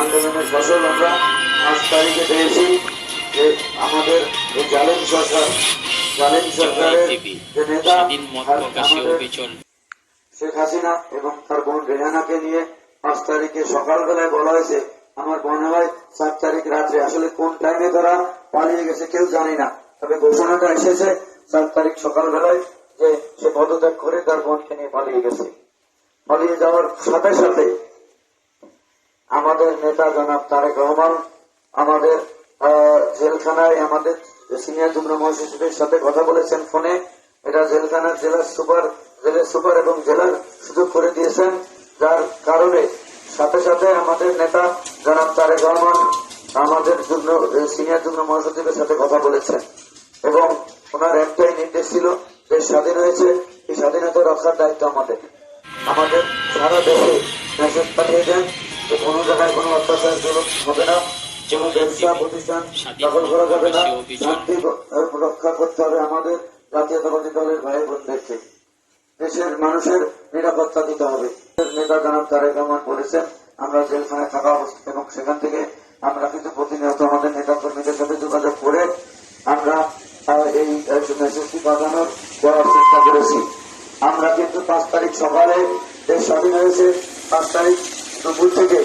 আন্দোলনের ফসল আমরা পাঁচ তারিখে পেয়েছি। যে আমাদের এই জালেম সরকার জালেম সরকারের যে নেতা শেখ হাসিনা এবং তার বোন রেহানাকে নিয়ে পাঁচ তারিখে সকালবেলায় বলা হয়েছে আমার মনে হয় সাত তারিখ রাত্রে। আসলে কোন টাইমে তারা পালিয়ে গেছে কেউ জানি না। তবে ঘোষণাটা এসেছে সাত তারিখ সকালবেলায় যে সে পদত্যাগ করে তার বোনকে নিয়ে পালিয়ে গেছে। পালিয়ে যাওয়ার সাথে সাথে আমাদের নেতা জনাব তারেক রহমান, আমাদের জেলখানায় আমাদের সিনিয়র যুগ্ম মহাসচিবের সাথে কথা বলেছেন ফোনে। এটা জেলখানার জেলার সুপার, জেলের সুপার এবং জেলার সুযোগ করে দিয়েছেন। যার কারণে সাথে সাথে আমাদের নেতা জনাব তারেক রহমান আমাদের যুগ্ম সিনিয়র যুগ্ম মহাসচিবের সাথে কথা বলেছেন। এবং ওনার একটাই নির্দেশ ছিল যে স্বাধীন হয়েছে, এই স্বাধীনতা রক্ষার দায়িত্ব আমাদের। আমাদের সারা দেশে মেসেজ পাঠিয়ে দেন। যে কোনো জায়গায় কোনো অত্যাচার হবে না। কোনো ব্যবসা প্রতিষ্ঠান দখল করা যাবে না। শান্তি রক্ষা করতে হবে আমাদের জাতীয়তাবাদী দলের ভাই বোনদেরকে দেশের মানুষের নিরাপত্তা দিতে হবে। নেতা জানাব তারেক রহমান বলেছেন আমরা জেলখানায় থাকা অবস্থা এবং সেখান থেকে আমরা কিন্তু প্রতিনিয়ত আমাদের নেতা কর্মীদের সাথে যোগাযোগ করে আমরা এই মেসেজটি পাঠানোর দেওয়ার চেষ্টা করেছি। আমরা কিন্তু পাঁচ তারিখ সকালে দেশ স্বাধীন হয়েছে। পাঁচ তারিখ দুপুর থেকে